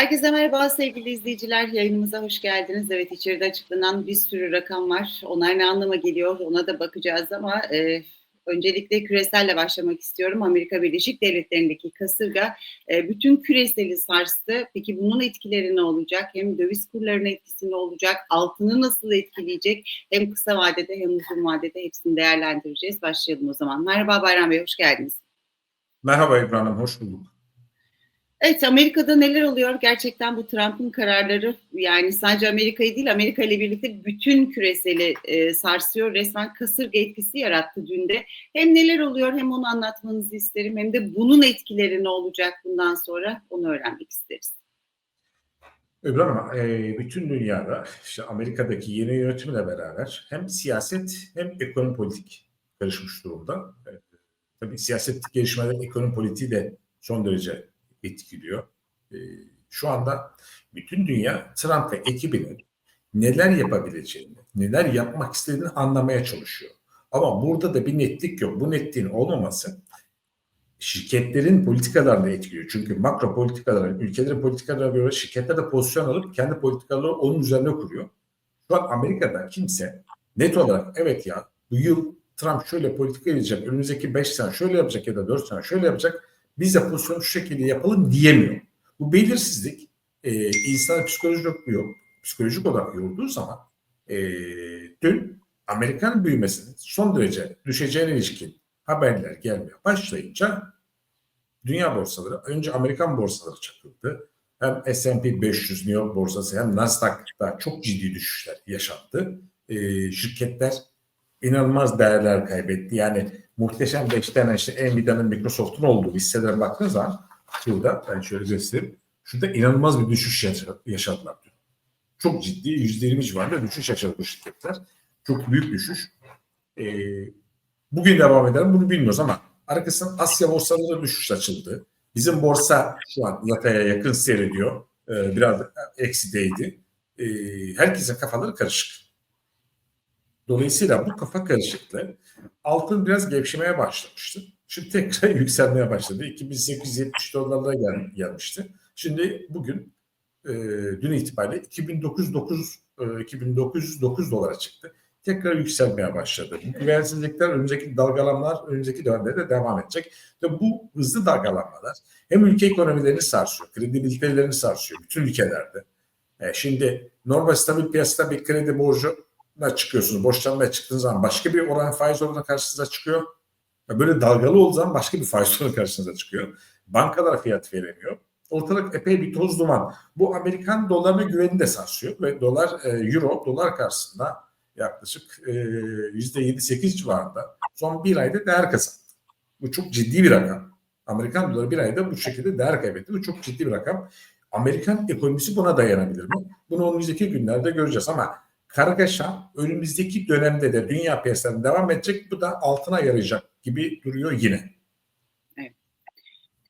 Herkese merhaba sevgili izleyiciler. Yayınımıza hoş geldiniz. Evet içeride açıklanan bir sürü rakam var. Onlar ne anlama geliyor ona da bakacağız ama e, öncelikle küreselle başlamak istiyorum. Amerika Birleşik Devletleri'ndeki kasırga e, bütün küreseli sarstı. Peki bunun etkileri ne olacak? Hem döviz kurlarına etkisi ne olacak? Altını nasıl etkileyecek? Hem kısa vadede hem uzun vadede hepsini değerlendireceğiz. Başlayalım o zaman. Merhaba Bayram Bey, hoş geldiniz. Merhaba İbrahim, hoş bulduk. Evet Amerika'da neler oluyor? Gerçekten bu Trump'ın kararları yani sadece Amerika'yı değil Amerika ile birlikte bütün küreseli e, sarsıyor. Resmen kasırga etkisi yarattı dün de. Hem neler oluyor hem onu anlatmanızı isterim hem de bunun etkileri ne olacak bundan sonra onu öğrenmek isteriz. İbrahim, e, bütün dünyada işte Amerika'daki yeni yönetimle beraber hem siyaset hem ekonomi politik karışmış durumda. E, tabii siyaset gelişmeleri ekonomi politiği de son derece etkiliyor. E, şu anda bütün dünya Trump ve ekibinin neler yapabileceğini, neler yapmak istediğini anlamaya çalışıyor. Ama burada da bir netlik yok. Bu netliğin olmaması şirketlerin politikalarını etkiliyor. Çünkü makro politikalar, ülkelerin politikalarına göre şirketler de pozisyon alıp kendi politikalarını onun üzerine kuruyor. Şu an Amerika'da kimse net olarak evet ya bu yıl Trump şöyle politika edecek, önümüzdeki 5 sene şöyle yapacak ya da 4 sene şöyle yapacak biz de pozisyonu şu şekilde yapalım diyemiyor. Bu belirsizlik e, insanı psikolojik, yok, psikolojik olarak yorduğu zaman e, dün Amerikan büyümesinin son derece düşeceğine ilişkin haberler gelmeye başlayınca dünya borsaları, önce Amerikan borsaları çakıldı. Hem S&P 500 New York borsası hem Nasdaq'ta çok ciddi düşüşler yaşandı. E, şirketler inanılmaz değerler kaybetti. Yani muhteşem beş tane işte Nvidia'nın Microsoft'un olduğu hisselere baktığınız zaman şurada ben şöyle göstereyim. Şurada inanılmaz bir düşüş yaşadılar. Çok ciddi yüzde yirmi civarında düşüş yaşadı bu şirketler. Çok büyük düşüş. Ee, bugün devam eder bunu bilmiyoruz ama arkasından Asya borsaları düşüş açıldı. Bizim borsa şu an yataya yakın seyrediyor. Ee, biraz eksideydi. Ee, herkesin kafaları karışık. Dolayısıyla bu kafa karışıklığı altın biraz gevşemeye başlamıştı. Şimdi tekrar yükselmeye başladı. 2870 dolarlara gel, gelmişti. Şimdi bugün e, dün itibariyle 2909 e, 2909 dolara çıktı. Tekrar yükselmeye başladı. Bu güvensizlikler önümüzdeki dalgalanmalar önümüzdeki dönemde de devam edecek. Ve bu hızlı dalgalanmalar hem ülke ekonomilerini sarsıyor, kredibilitelerini sarsıyor bütün ülkelerde. E, şimdi normal stabil piyasada bir kredi borcu çıkıyorsunuz. Borçlanmaya çıktığınız zaman başka bir oran faiz oranı karşınıza çıkıyor. Böyle dalgalı olduğu zaman başka bir faiz oranı karşınıza çıkıyor. Bankalar fiyat veremiyor. Ortalık epey bir toz duman. Bu Amerikan dolarına güveni de sarsıyor ve dolar, e, euro dolar karşısında yaklaşık e, yüzde yedi sekiz civarında son bir ayda değer kazandı. Bu çok ciddi bir rakam. Amerikan doları bir ayda bu şekilde değer kaybetti. Bu çok ciddi bir rakam. Amerikan ekonomisi buna dayanabilir mi? Bunu önümüzdeki günlerde göreceğiz ama kargaşa önümüzdeki dönemde de dünya piyasalarında devam edecek. Bu da altına yarayacak gibi duruyor yine.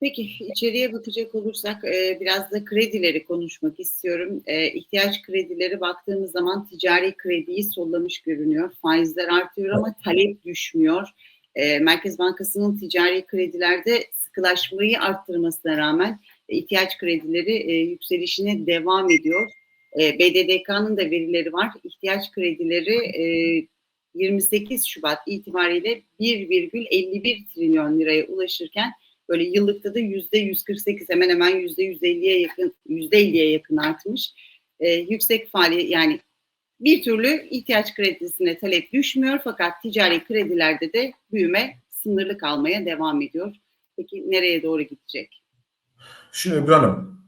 Peki içeriye bakacak olursak e, biraz da kredileri konuşmak istiyorum. E, ihtiyaç kredileri baktığımız zaman ticari krediyi sollamış görünüyor. Faizler artıyor ama talep düşmüyor. E, Merkez Bankası'nın ticari kredilerde sıkılaşmayı arttırmasına rağmen ihtiyaç kredileri yükselişine devam ediyor. E, BDDK'nın da verileri var. İhtiyaç kredileri e, 28 Şubat itibariyle 1,51 trilyon liraya ulaşırken böyle yıllıkta da yüzde 148 hemen hemen yüzde 150'ye yakın yüzde 50'ye yakın artmış. E, yüksek faaliyet yani bir türlü ihtiyaç kredisine talep düşmüyor fakat ticari kredilerde de büyüme sınırlı kalmaya devam ediyor. Peki nereye doğru gidecek? Şimdi İbrahim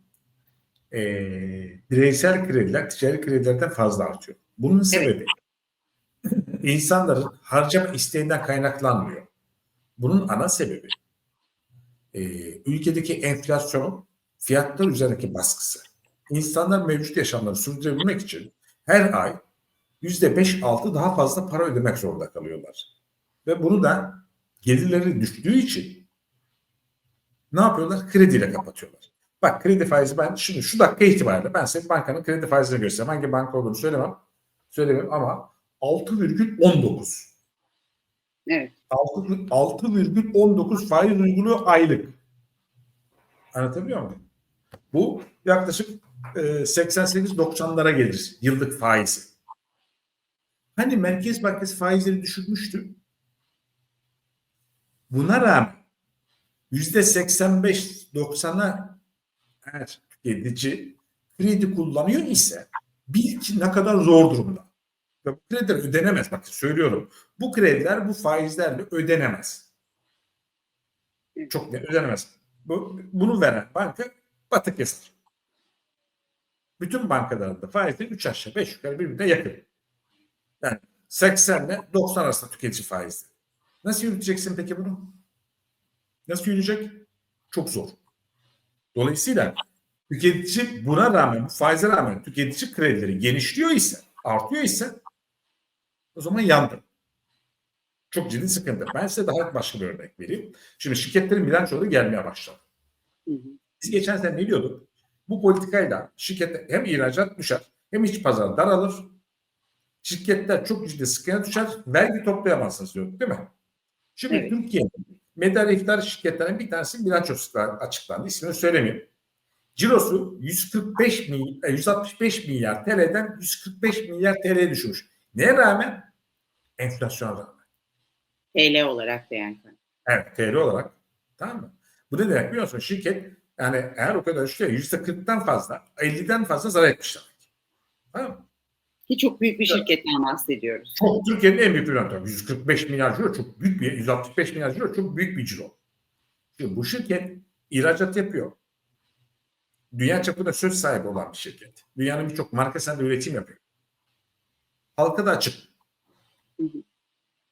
e, bireysel krediler ticari kredilerden fazla artıyor. Bunun sebebi evet. insanların harcama isteğinden kaynaklanmıyor. Bunun ana sebebi e, ülkedeki enflasyon fiyatlar üzerindeki baskısı. İnsanlar mevcut yaşamlarını sürdürebilmek için her ay yüzde beş altı daha fazla para ödemek zorunda kalıyorlar. Ve bunu da gelirleri düştüğü için ne yapıyorlar? Krediyle kapatıyorlar. Bak kredi faizi ben şimdi şu dakika itibariyle ben senin bankanın kredi faizini göstereyim. Hangi banka olduğunu söylemem. Söylemem ama 6,19. Evet. 6,19 faiz uyguluyor aylık. Anlatabiliyor muyum? Bu yaklaşık e, 88-90'lara gelir yıllık faizi. Hani Merkez Bankası faizleri düşürmüştü. Buna rağmen yüzde 85-90'a eğer tüketici kredi kullanıyor ise bil ki ne kadar zor durumda. Ve bu krediler ödenemez. Bak söylüyorum. Bu krediler bu faizlerle ödenemez. Çok net ödenemez. Bu, bunu veren banka batık yazar. Bütün bankalarda faizler 3 aşağı 5 yukarı birbirine yakın. Yani 80 ile 90 arasında tüketici faizi. Nasıl yürüteceksin peki bunu? Nasıl yürüyecek? Çok zor. Dolayısıyla tüketici buna rağmen, bu faize rağmen tüketici kredileri genişliyor ise, artıyor ise o zaman yandı. Çok ciddi sıkıntı. Ben size daha başka bir örnek vereyim. Şimdi şirketlerin bilançoları gelmeye başladı. Biz geçen sene ne diyorduk? Bu politikayla şirketler hem ihracat düşer hem iç pazar daralır. Şirketler çok ciddi sıkıntı düşer. Vergi toplayamazsınız diyorduk değil mi? Şimdi Evet. Türkiye'nin medar iftar şirketlerinin bir tanesi bilançosu açıklandı. İsmini söylemeyeyim. Cirosu 145 milyar, 165 milyar TL'den 145 milyar TL'ye düşmüş. Neye rağmen? Enflasyona rağmen. TL olarak yani. Evet TL olarak. Tamam mı? Bu ne demek biliyor musun? Şirket yani eğer o kadar yüzde 40'tan fazla 50'den fazla zarar etmiş demek. Tamam mı? Ki çok büyük bir şirketten bahsediyoruz. Çok Türkiye'nin en büyük bilançosu. 145 milyar euro çok büyük bir 165 milyar euro çok büyük bir ciro. Şimdi bu şirket ihracat yapıyor. Dünya çapında söz sahibi olan bir şirket. Dünyanın birçok markasında üretim yapıyor. Halka da açık.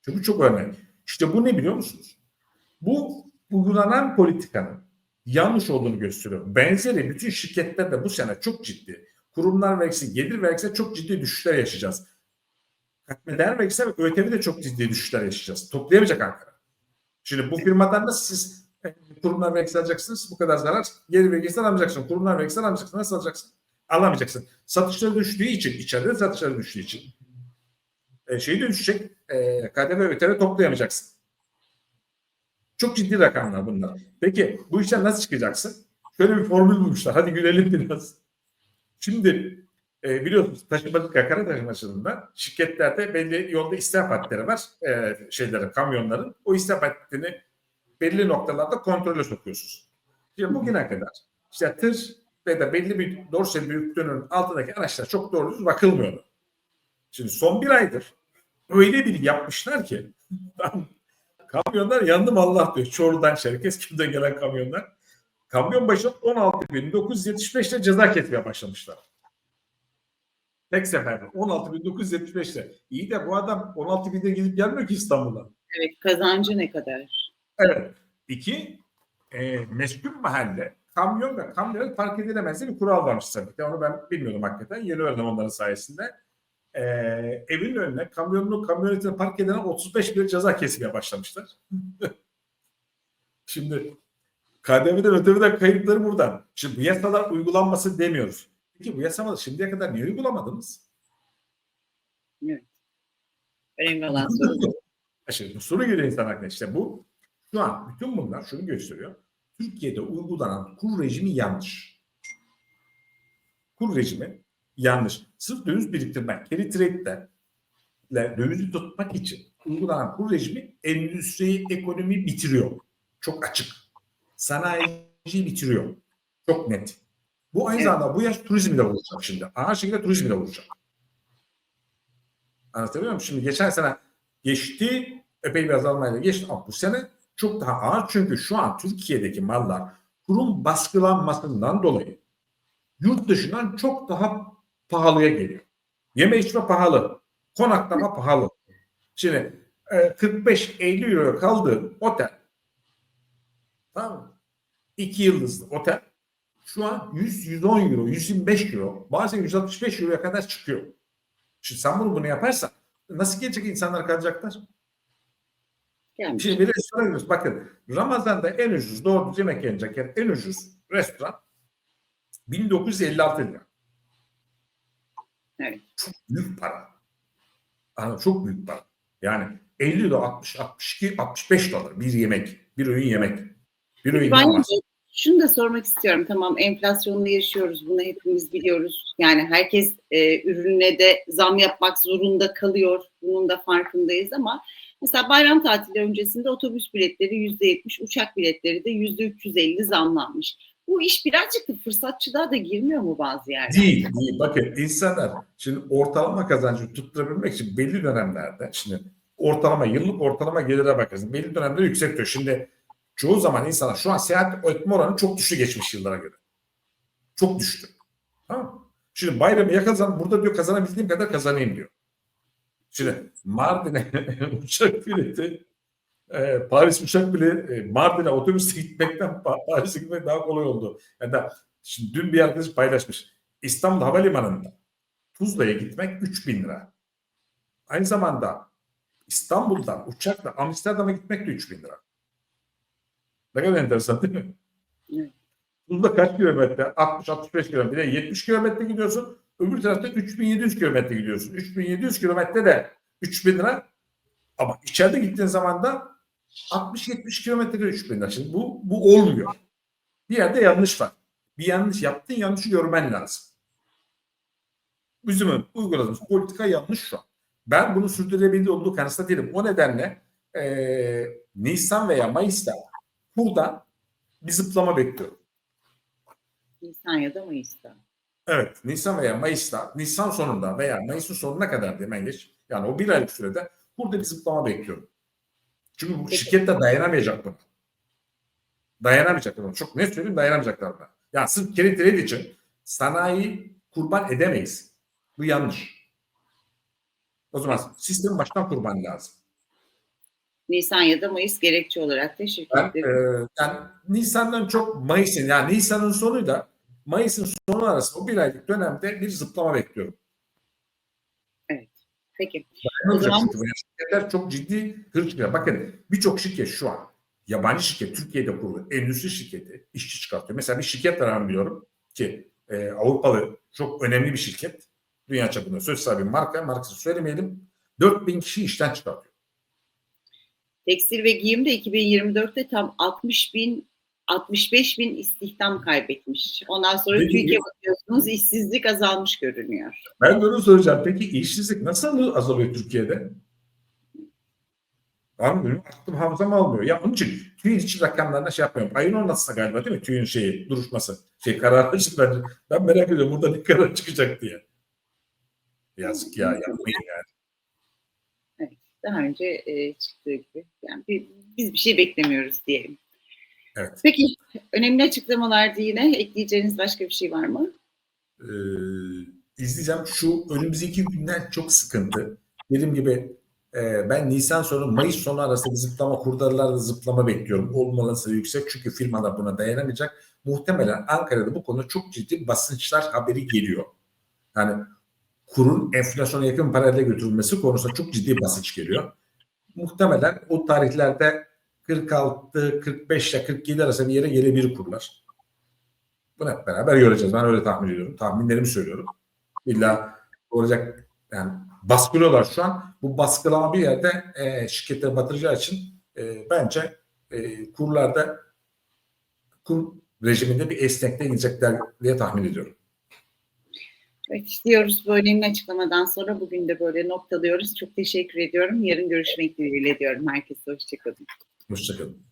Çünkü çok önemli. İşte bu ne biliyor musunuz? Bu uygulanan politikanın yanlış olduğunu gösteriyor. Benzeri bütün şirketler de bu sene çok ciddi. Kurumlar vergisi, gelir vergisi çok ciddi düşüşler yaşayacağız. Katma değer vergisi ve ÖTV de çok ciddi düşüşler yaşayacağız. Toplayamayacak Ankara. Şimdi bu firmadan da siz e, kurumlar vergisi alacaksınız. Bu kadar zarar. Gelir vergisi alamayacaksın. Kurumlar vergisi alamayacaksın. Nasıl alacaksın? Alamayacaksın. Satışları düştüğü için, içeride satışları düştüğü için e, şey de. E, KDV ÖTV toplayamayacaksın. Çok ciddi rakamlar bunlar. Peki bu işten nasıl çıkacaksın? Şöyle bir formül bulmuşlar. Hadi gülelim biraz. Şimdi e, biliyorsunuz taşımacılık kara taşımacılığında şirketlerde belli yolda istihap hatları var. E, şeylerin, kamyonların. O istihap hattını belli noktalarda kontrole sokuyorsunuz. Şimdi bugüne kadar işte tır ve de belli bir dorse büyüklüğünün altındaki araçlar çok doğru düz bakılmıyordu. Şimdi son bir aydır öyle bir yapmışlar ki kamyonlar yandım Allah diyor. Çorlu'dan Çerkezköy'den gelen kamyonlar. Kamyon başına 16.975'te ceza kesmeye başlamışlar. Tek seferde 16.975'te. İyi de bu adam 16.000'de gidip gelmiyor ki İstanbul'a. Evet kazancı ne kadar? Evet. İki, e, meskun mahalle kamyon ve kamyonet park edilemez bir kural varmış tabii. Onu ben bilmiyordum hakikaten. Yeni öğrendim onların sayesinde. E, evin önüne kamyonunu kamyonetini park edene 35 bin ceza kesmeye başlamışlar. Şimdi KDV'den ÖTV'den kayıtları buradan. Şimdi bu yasalar uygulanması demiyoruz. Peki bu yasaları şimdiye kadar niye uygulamadınız? Evet. Önemli olan soru. Şimdi bu soru geliyor insan aklına. İşte bu şu an bütün bunlar şunu gösteriyor. Türkiye'de uygulanan kur rejimi yanlış. Kur rejimi yanlış. Sırf döviz biriktirmek, carry trade'le dövizi tutmak için uygulanan kur rejimi endüstri ekonomi bitiriyor. Çok açık. Sanayiciyi bitiriyor. Çok net. Bu aynı zamanda bu yaş turizmi de vuracak şimdi. Ağır şekilde turizmi de vuracak. Anlatabiliyor muyum? Şimdi geçen sene geçti, epey bir azalmayla geçti ama bu sene çok daha ağır çünkü şu an Türkiye'deki mallar kurum baskılanmasından dolayı yurt dışından çok daha pahalıya geliyor. Yeme içme pahalı, konaklama pahalı. Şimdi e, 45-50 euroya kaldığın otel tamam mı? İki yıldızlı otel şu an 100-110 euro, 125 euro, bazen 165 euroya kadar çıkıyor. Şimdi sen bunu bunu yaparsan nasıl gelecek insanlar kalacaklar? Gelmiş. Şimdi bir restorana gidiyoruz. Bakın Ramazan'da en ucuz doğru yemek yenecek yer, en ucuz restoran 1956 lira. Evet. Çok büyük para. Mı? Çok büyük para. Yani 50 dolar, 60, 62, 65 dolar bir yemek. Bir öğün yemek. Öğün Ben. Şunu da sormak istiyorum. Tamam enflasyonla yaşıyoruz. Bunu hepimiz biliyoruz. Yani herkes e, ürününe de zam yapmak zorunda kalıyor. Bunun da farkındayız ama mesela bayram tatili öncesinde otobüs biletleri yüzde yetmiş, uçak biletleri de yüzde 350 zamlanmış. Bu iş birazcık da fırsatçılığa da girmiyor mu bazı yerde? Değil, değil. Bakın insanlar şimdi ortalama kazancı tutturabilmek için belli dönemlerde şimdi ortalama yıllık ortalama gelire bakarsın. Belli dönemde yüksek diyor. Şimdi çoğu zaman insanlar şu an seyahat etme oranı çok düştü geçmiş yıllara göre. Çok düştü. Tamam? Şimdi bayramı ya kazan, burada diyor kazanabildiğim kadar kazanayım diyor. Şimdi Mardin'e uçak bileti e, Paris uçak bile e, Mardin'e otobüste gitmekten Pa- Paris'e gitmek daha kolay oldu. Yani da, şimdi dün bir arkadaş paylaşmış. İstanbul Havalimanı'nda Tuzla'ya gitmek 3000 lira. Aynı zamanda İstanbul'dan uçakla Amsterdam'a gitmek de 3000 lira. Ne kadar enteresan değil mi? Evet. Tuzla kaç kilometre? 60-65 kilometre. Bir de 70 kilometre gidiyorsun. Öbür tarafta 3700 kilometre gidiyorsun. 3700 kilometre de 3000 lira. Ama içeride gittiğin zaman da 60-70 kilometrede 3000 lira. Şimdi bu, bu olmuyor. Bir yerde yanlış var. Bir yanlış yaptın yanlışı görmen lazım. Bizim uyguladığımız politika yanlış şu an. Ben bunu sürdürülebilir olduğu kanısında değilim. O nedenle eee Nisan veya Mayıs'ta burada bir zıplama bekliyorum. Nisan ya da Mayıs'ta. Evet, Nisan veya Mayıs'ta, Nisan sonunda veya Mayıs'ın sonuna kadar demen geç. Yani o bir aylık sürede burada bir zıplama bekliyorum. Çünkü bu Peki. şirketler dayanamayacak buna. Dayanamayacaklar buna. Çok net söyleyeyim dayanamayacaklar buna. Yani sırf kere kredi için sanayi kurban edemeyiz. Bu yanlış. O zaman sistemin baştan kurban lazım. Nisan ya da Mayıs gerekçe olarak da Ben şirketlerin e, yani Nisan'dan çok Mayıs'ın yani Nisan'ın sonuyla Mayıs'ın sonu arasında o bir aylık dönemde bir zıplama bekliyorum. Peki. Ne O zaman- şirketler çok ciddi hır çıkıyor. Bakın birçok şirket şu an yabancı şirket Türkiye'de kurulu endüstri şirketi işçi çıkartıyor. Mesela bir şirket var ben biliyorum ki e, Avrupalı çok önemli bir şirket. Dünya çapında söz sahibi marka. Markasını söylemeyelim. 4000 kişi işten çıkartıyor. Tekstil ve giyimde 2024'te tam 60 bin 65 bin istihdam kaybetmiş. Ondan sonra Peki, Türkiye bakıyorsunuz işsizlik azalmış görünüyor. Ben de onu soracağım. Peki işsizlik nasıl azalıyor Türkiye'de? Abi benim aklım hafızam almıyor. Ya onun için TÜİ için rakamlarına şey yapmıyorum. Ayın 16'sında galiba değil mi? TÜİ'nin şeyi, duruşması. Şey kararı çıktı. Ben merak ediyorum burada ne karar çıkacak diye. Yazık ya yapmayın yani. Daha önce e, çıktığı gibi. Yani bir- biz bir şey beklemiyoruz diyelim. Evet. Peki önemli açıklamalardı yine. Ekleyeceğiniz başka bir şey var mı? Ee, izleyeceğim. Şu önümüzdeki günler çok sıkıntı. Dediğim gibi e, ben Nisan sonu Mayıs sonu arasında zıplama kurdarlarda zıplama bekliyorum. Olmalısı yüksek çünkü firmalar buna dayanamayacak. Muhtemelen Ankara'da bu konuda çok ciddi basınçlar haberi geliyor. Yani kurun enflasyona yakın parayla götürülmesi konusunda çok ciddi basınç geliyor. Muhtemelen o tarihlerde 46, 45 ile 47 arası bir yere gelebilir kurlar. Bunu hep beraber göreceğiz. Ben öyle tahmin ediyorum. Tahminlerimi söylüyorum. İlla olacak yani baskılıyorlar şu an. Bu baskılama bir yerde e, şirketleri batıracağı için e, bence e, kurlarda kur rejiminde bir esnekliğe gidecekler diye tahmin ediyorum. Evet, diyoruz bu açıklamadan sonra bugün de böyle noktalıyoruz. Çok teşekkür ediyorum. Yarın görüşmek dileğiyle diyorum. Herkese hoşçakalın. Hoşçakalın.